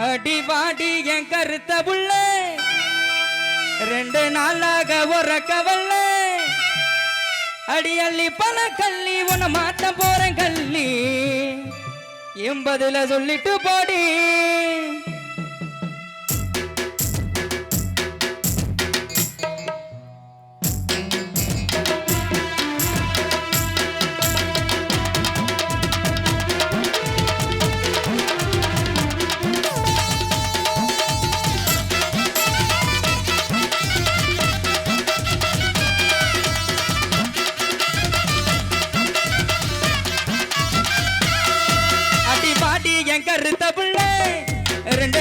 அடிவாடி என் கருத்த புள்ள ரெண்டு நாளாக உறக்கவல்ல. அடி அள்ளி பல கள்ளி உன மாட்ட போறேன் கள்ளி. எண்பதுல சொல்லிட்டு போடி. கருத்த பிள்ளை. ரெண்டு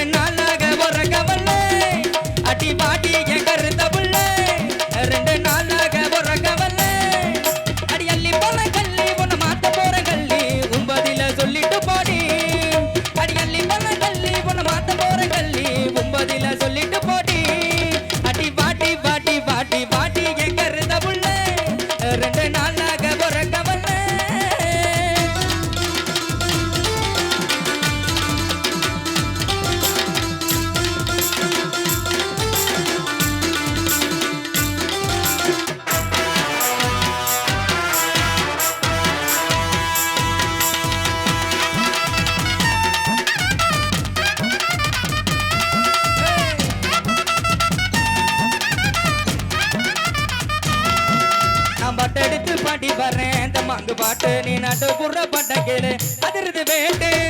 பாடி வரேன். இந்த மங்கு பாட்டு நீ நட்டு புற பட்ட கேளு. அதிர்ந்து வேண்டு.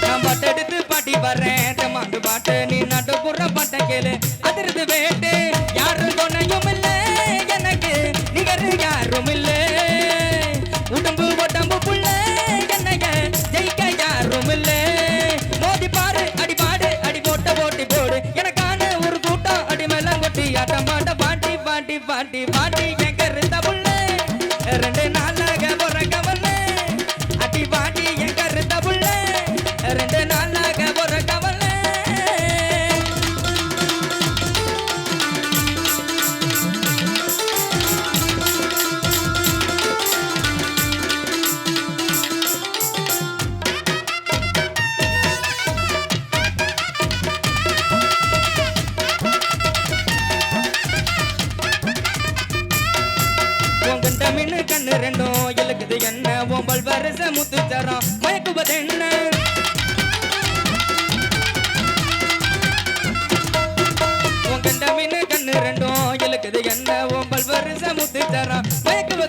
நான் பட்டெடுத்து பாட்டி வரேன். இந்த மங்கு பாட்டு நீ நட்டு புற பட்ட கேளு. அதிர்ந்து வேண்டு. பாண்டி பாண்டி கண்ணு ரெண்டும் இழுக்குது என்ன? ஓம்பல் வரிச முத்து தரம் மயக்குவது என்ன? கண்டமின்னு கண்ணு ரெண்டும் இழுக்குது என்ன? ஓம்பல் வரிச முத்து தரம் மயக்குவது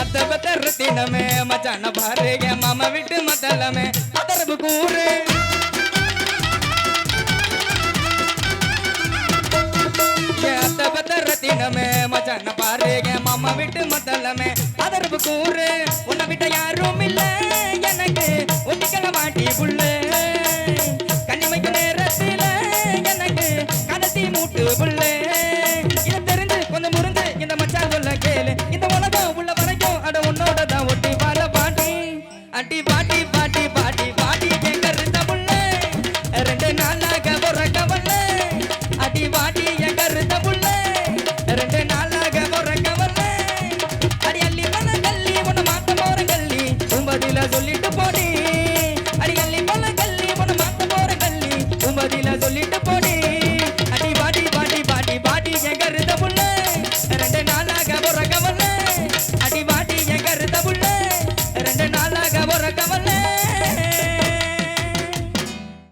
அத்தவ தரத்தினமே மச்சான பாருங்க மாமா விட்டு மத்தலமே அதரவு கூறு. அத்தவ தரத்தினமே மச்சான பாருங்க மாமா விட்டு மத்தலமே அதரவு கூறு. உன்னை விட்ட யாரும் இல்லை எனக்கு ஒட்டிக்கல மாட்டி புள்ள